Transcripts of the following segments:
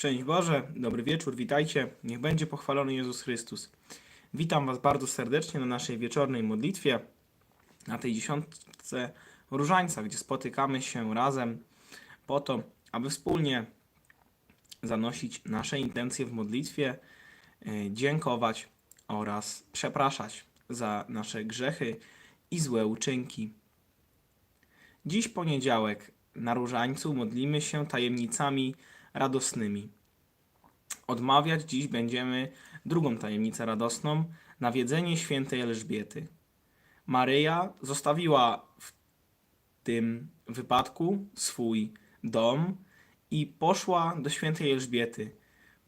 Szczęść Boże, dobry wieczór, witajcie. Niech będzie pochwalony Jezus Chrystus. Witam Was bardzo serdecznie na naszej wieczornej modlitwie, na tej dziesiątce różańca, gdzie spotykamy się razem po to, aby wspólnie zanosić nasze intencje w modlitwie, e, dziękować oraz przepraszać za nasze grzechy i złe uczynki. Dziś poniedziałek na różańcu modlimy się tajemnicami radosnymi. Odmawiać dziś będziemy drugą tajemnicę radosną nawiedzenie świętej Elżbiety. Maryja zostawiła w tym wypadku swój dom i poszła do świętej Elżbiety,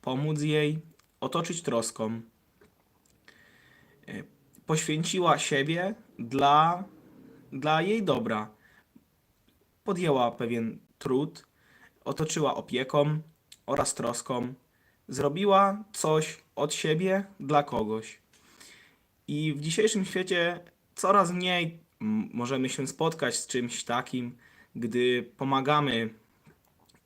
pomóc jej, otoczyć troską. E, Poświęciła siebie dla, dla jej dobra. Podjęła pewien trud, otoczyła opieką oraz troską, zrobiła coś od siebie dla kogoś. I w dzisiejszym świecie coraz mniej możemy się spotkać z czymś takim, gdy pomagamy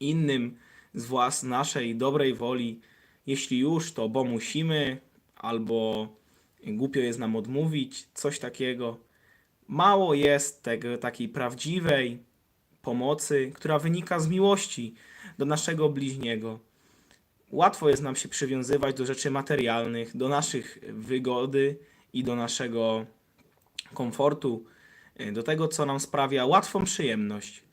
innym z włas naszej dobrej woli. Jeśli już, to bo musimy, albo głupio jest nam odmówić, coś takiego. Mało jest tego, takiej prawdziwej pomocy, która wynika z miłości do naszego bliźniego. Łatwo jest nam się przywiązywać do rzeczy materialnych, do naszych wygody i do naszego komfortu, y, do tego, co nam sprawia łatwą przyjemność.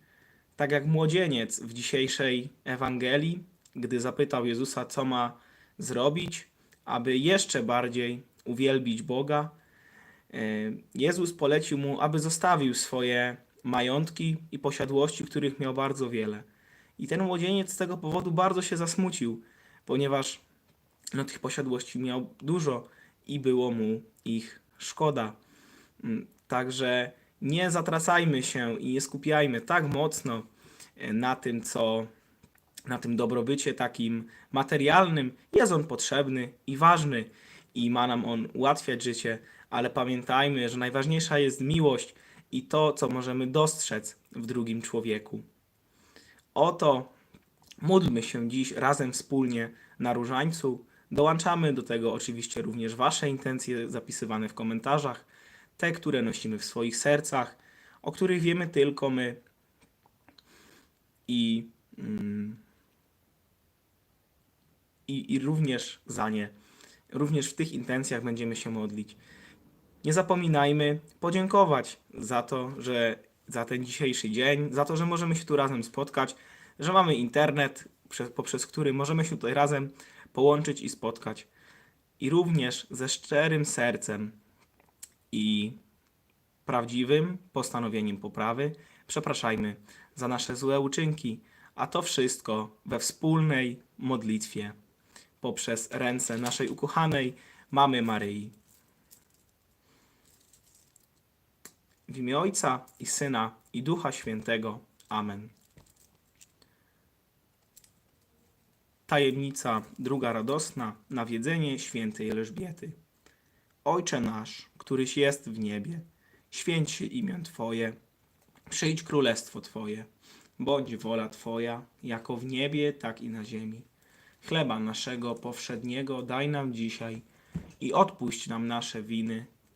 Tak jak młodzieniec w dzisiejszej Ewangelii, gdy zapytał Jezusa, co ma zrobić, aby jeszcze bardziej uwielbić Boga, y, Jezus polecił mu, aby zostawił swoje majątki i posiadłości, których miał bardzo wiele. I ten młodzieniec z tego powodu bardzo się zasmucił, ponieważ no, tych posiadłości miał dużo i było mu ich szkoda. Mm, Także nie zatracajmy się i nie skupiajmy tak mocno e, na tym, co na tym dobrobycie takim materialnym. Jest on potrzebny i ważny i ma nam on ułatwiać życie, ale pamiętajmy, że najważniejsza jest miłość i to, co możemy dostrzec w drugim człowieku. Oto módlmy się dziś razem wspólnie na różańcu. Dołączamy do tego oczywiście również Wasze intencje zapisywane w komentarzach, te, które nosimy w swoich sercach, o których wiemy tylko my. I, mm, i, i również za nie, również w tych intencjach będziemy się modlić. Nie zapominajmy podziękować za to, że za ten dzisiejszy dzień, za to, że możemy się tu razem spotkać, że mamy internet, prze- poprzez który możemy się tutaj razem połączyć i spotkać. I również ze szczerym sercem i prawdziwym postanowieniem poprawy przepraszajmy za nasze złe uczynki, a to wszystko we wspólnej modlitwie poprzez ręce naszej ukochanej mamy Maryi. W imię Ojca i Syna i Ducha Świętego. Amen. Tajemnica druga radosna, nawiedzenie świętej Elżbiety. Ojcze nasz, któryś jest w niebie, święć się imię Twoje, przyjdź królestwo Twoje, bądź wola Twoja, jako w niebie, tak i na ziemi. Chleba naszego powszedniego daj nam dzisiaj i odpuść nam nasze winy,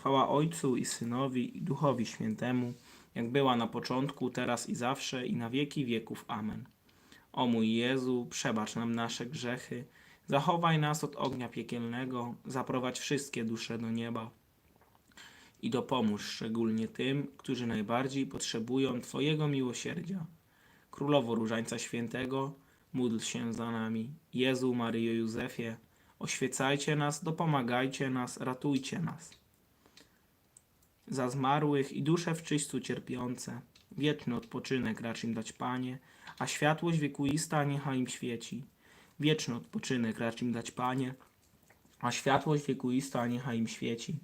Chwała Ojcu i Synowi i Duchowi Świętemu, jak była na początku, teraz i zawsze i na wieki wieków. Amen. O mój Jezu, przebacz nam nasze grzechy, zachowaj nas od ognia piekielnego, zaprowadź wszystkie dusze do nieba i dopomóż szczególnie tym, którzy najbardziej potrzebują Twojego miłosierdzia. Królowo Różańca Świętego, módl się za nami. Jezu, Maryjo, Józefie, oświecajcie nas, dopomagajcie nas, ratujcie nas. Za zmarłych i dusze w czyśćcu cierpiące, wieczny odpoczynek racz im dać Panie, a światłość wiekuista niechaj im świeci. Wieczny odpoczynek racz im dać Panie, a światłość wiekuista niechaj im świeci.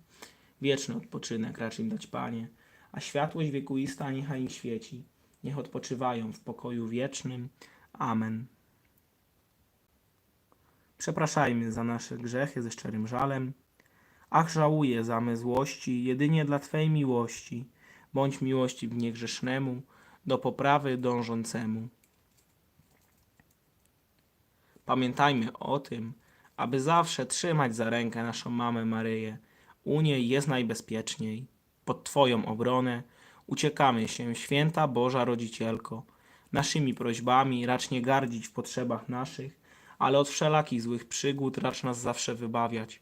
Wieczny odpoczynek racz im dać Panie, a światłość wiekuista niechaj im świeci. Niech odpoczywają w pokoju wiecznym. Amen. Przepraszajmy za nasze grzechy ze szczerym żalem. Ach, żałuję za me złości, jedynie dla Twej miłości. Bądź miłości w niegrzesznemu, do poprawy dążącemu. Pamiętajmy o tym, aby zawsze trzymać za rękę naszą mamę Maryję. U niej jest najbezpieczniej. Pod Twoją obronę uciekamy się, święta Boża Rodzicielko. Naszymi prośbami racz nie gardzić w potrzebach naszych, ale od wszelakich złych przygód racz nas zawsze wybawiać.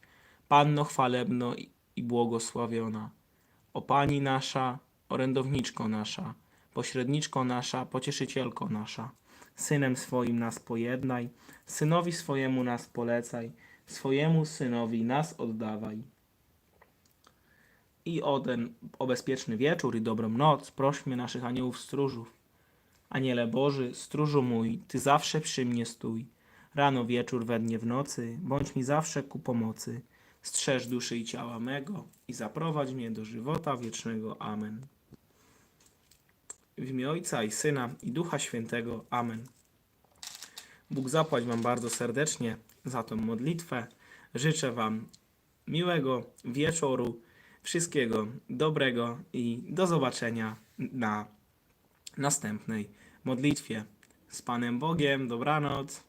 Panno chwalebno i- błogosławiona. O Pani nasza, orędowniczko nasza, pośredniczko nasza, pocieszycielko nasza. Synem swoim nas pojednaj, synowi swojemu nas polecaj, swojemu synowi nas oddawaj. I o ten o bezpieczny wieczór i dobrą noc prośmy naszych aniołów stróżów. Aniele Boży, stróżu mój, Ty zawsze przy mnie stój. Rano, wieczór, we dnie, w nocy, bądź mi zawsze ku pomocy. Strzeż duszy i ciała mego i zaprowadź mnie do żywota wiecznego. Amen. W imię Ojca i Syna i Ducha Świętego. Amen. Bóg zapłać Wam bardzo serdecznie za tą modlitwę. Życzę Wam miłego wieczoru, wszystkiego dobrego i do zobaczenia na następnej modlitwie. Z Panem Bogiem, dobranoc.